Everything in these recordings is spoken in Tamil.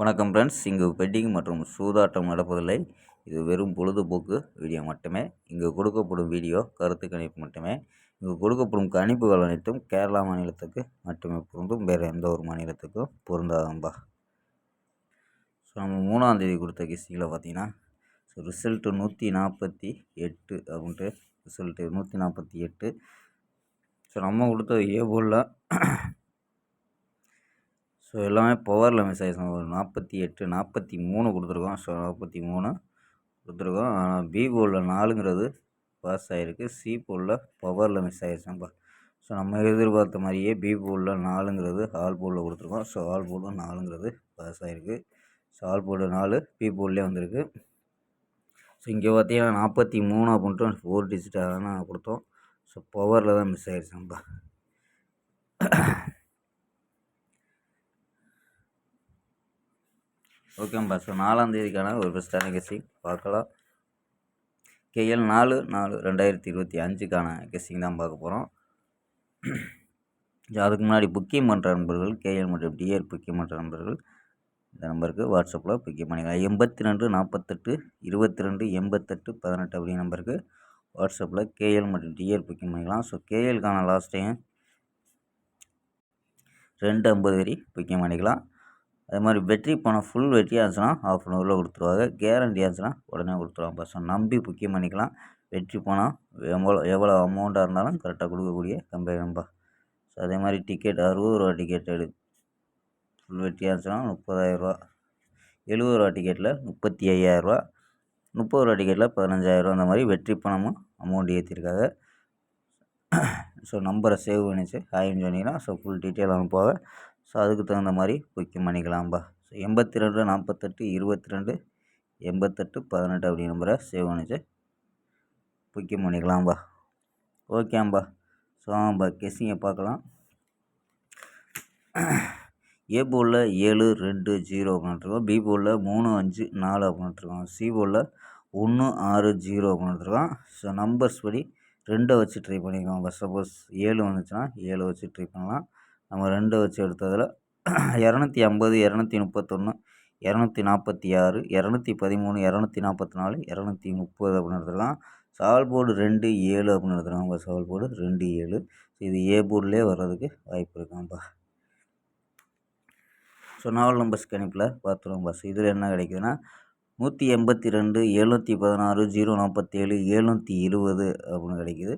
வணக்கம் ஃப்ரெண்ட்ஸ் இங்கு பெட்டிங் மற்றும் சூதாட்டம் நடப்பதில்லை. இது வெறும் பொழுதுபோக்கு வீடியோ மட்டுமே. இங்கு கொடுக்கப்படும் வீடியோ கருத்து கணிப்பு மட்டுமே. இங்கு கொடுக்கப்படும் கணிப்புகள் அனைத்தும் கேரளா மாநிலத்துக்கு மட்டுமே பொருந்தும். வேறு எந்த ஒரு மாநிலத்துக்கும் பொருந்தாதம்பா. ஸோ நம்ம மூணாந்தேதி கொடுத்த கிஸ்டியில் பார்த்தீங்கன்னா ஸோ ரிசல்ட்டு நூற்றி நாற்பத்தி எட்டு அப்படின்ட்டு ரிசல்ட்டு நூற்றி நாற்பத்தி எட்டு. ஸோ நம்ம கொடுத்த ஏ போலில் ஸோ எல்லாமே பவரில் மிஸ் ஆகிடுச்சு ஒரு நாற்பத்தி எட்டு நாற்பத்தி மூணு கொடுத்துருக்கோம். ஸோ நாற்பத்தி மூணு கொடுத்துருக்கோம். ஆனால் பி போலில் நாலுங்கிறது பாஸ் ஆகிருக்கு சி போலில் பவரில் மிஸ் ஆகிடுச்சுப்பா ஸோ நம்ம எதிர்பார்த்த மாதிரியே பி போலில் நாலுங்கிறது ஆல் போலில் கொடுத்துருக்கோம். ஸோ ஆல் போலில் நாலுங்கிறது பாஸ் ஆகிருக்கு ஸோ ஆல் போலில் நாலு பி போல்லே வந்திருக்கு. ஸோ இங்கே பார்த்தீங்கன்னா நாற்பத்தி மூணு அப்படின்ட்டு ஃபோர் டிஜிட்டாக தான் கொடுத்தோம். ஸோ பவரில் தான் மிஸ் ஆகிடுச்சுப்பா ஓகேம்பா ஸோ நாலாந்தேதிக்கான ஒரு பெஸ்ட்டான கெஸ்ஸிங் பார்க்கலாம். கேஎல் நாலு நாலு ரெண்டாயிரத்தி இருபத்தி அஞ்சுக்கான கெஸ்ஸிங் தான் பார்க்க போகிறோம் அதுக்கு முன்னாடி புக்கிங் பண்ணுற நண்பர்கள் கேஎல் மற்றும் டிஆர் புக்கிங் பண்ணுற நண்பர்கள் இந்த நம்பருக்கு வாட்ஸ்அப்பில் புக்கிங் பண்ணிக்கலாம். எண்பத்தி ரெண்டு நாற்பத்தெட்டு இருபத்தி ரெண்டு எண்பத்தெட்டு பதினெட்டு அப்படி நம்பருக்கு வாட்ஸ்அப்பில் கேஎல் மற்றும் டிஎல் புக்கிங் பண்ணிக்கலாம். ஸோ கேஎல்கான லாஸ்ட் டைம் ரெண்டு ஐம்பது வரி புக்கிங் பண்ணிக்கலாம். அது மாதிரி வெற்றி பணம் ஃபுல் வெற்றியாக இருந்துச்சுன்னா ஆஃப் அன் ஹவரில் கொடுத்துருவாங்க. கேரண்டி இருந்துச்சுன்னா உடனே கொடுத்துருவாங்க. பசங்க நம்பி புக்கிங் பண்ணிக்கலாம். வெற்றி பணம் எவ்வளோ எவ்வளோ அமௌண்ட்டாக இருந்தாலும் கரெக்டாக கொடுக்கக்கூடிய கம்பெனி நம்பா ஸோ அதே மாதிரி டிக்கெட் அறுபது ரூபா டிக்கெட் எடு. ஃபுல் வெற்றியாக இருந்துச்சுன்னா முப்பதாயிரரூவா எழுபது ரூபா டிக்கெட்டில் முப்பத்தி ஐயாயிரரூவா முப்பது ரூபா டிக்கெட்டில் பதினஞ்சாயிரரூவா அந்த மாதிரி வெற்றி பணமும் அமௌண்ட் ஏற்றிருக்காங்க ஸோ நம்பரை சேவ் பண்ணிச்சு. ஹாய்னு சொன்னீங்கன்னா ஸோ ஃபுல் டீட்டெயில் அனுப்புவாங்க. ஸோ அதுக்கு தகுந்த மாதிரி புக்கிங் பண்ணிக்கலாம்பா ஸோ எண்பத்தி ரெண்டு நாற்பத்தெட்டு இருபத்தி ரெண்டு எண்பத்தெட்டு பதினெட்டு அப்படி நம்பரை சேவ் பண்ணிச்சு புக்கிங் பண்ணிக்கலாம்பா ஓகேம்பா ஸோ ஆம்பா கெஸ்ஸிங்கை பார்க்கலாம். ஏ போலில் ஏழு ரெண்டு ஜீரோ அப்படின்ட்டுருக்கோம். பி போலில் மூணு அஞ்சு நாலு அப்படின்ட்டுருக்கோம். சி போலில் ஒன்று ஆறு ஜீரோ அப்படின்ட்டுருக்கோம். ஸோ நம்பர்ஸ் படி ரெண்டை வச்சு ட்ரை பண்ணிக்கோங்க. சப்போஸ் ஏழு வந்துச்சுன்னா ஏழை வச்சு ட்ரை பண்ணலாம். நம்ம ரெண்டு வச்சு எடுத்ததில் இரநூத்தி ஐம்பது இரநூத்தி முப்பத்தொன்று இரநூத்தி நாற்பத்தி ஆறு இரநூத்தி பதிமூணு இரநூத்தி நாற்பத்தி நாலு இரநூத்தி முப்பது அப்படின்னு எடுத்துக்கலாம் சால் போர்டு ரெண்டு ஏழு அப்படின்னு எடுத்துருக்காங்க சால் போர்டு ரெண்டு ஏழு. இது ஏ போர்டிலே வர்றதுக்கு வாய்ப்பு இருக்காம்பா. ஸோ நாவல் நம்பர்ஸ் கணிப்பில் பார்த்துருவோம் பஸ். இதில் என்ன கிடைக்குதுன்னா நூற்றி எண்பத்தி ரெண்டு எழுநூற்றி பதினாறு ஜீரோ நாற்பத்தேழு எழுநூற்றி இருபது அப்படின்னு கிடைக்கிது.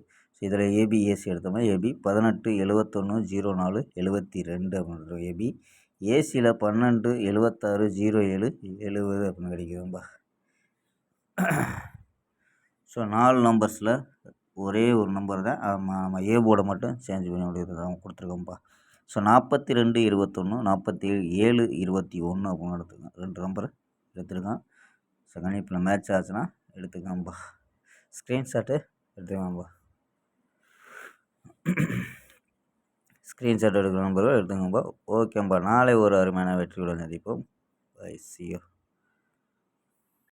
இதில் ஏபி ஏசி எடுத்தோம்னா ஏபி பதினெட்டு எழுவத்தொன்று ஜீரோ நாலு எழுபத்தி ரெண்டு அப்படின்ற ஏபி ஏசியில் பன்னெண்டு எழுவத்தாறு ஜீரோ ஏழு எழுபது அப்படின்னு கிடைக்குதும்பா. ஸோ நாலு நம்பர்ஸில் ஒரே ஒரு நம்பர் தான். நம்ம ஏ போர்டை மட்டும் சேஞ்ச் பண்ண முடியாது கொடுத்துருக்கோம்ப்பா ஸோ நாற்பத்தி ரெண்டு இருபத்தொன்று நாற்பத்தி ஏழு ஏழு இருபத்தி ஒன்று அப்படின்னு எடுத்துக்கோங்க. ரெண்டு நம்பர் எடுத்துருக்கோம் ஸோ கணிப்பில் மேட்ச் ஆச்சுன்னா எடுத்துக்கோம்பா ஸ்க்ரீன்ஷாட்டு எடுத்துக்கோம்பா ஸ்க்ரீன்ஷாட் எடுக்கிற நம்பர்கள் எடுத்துங்கப்பா ஓகேப்பா நாளை ஒரு அருமையான வெற்றியுடன் சந்திப்போம். பை சியோ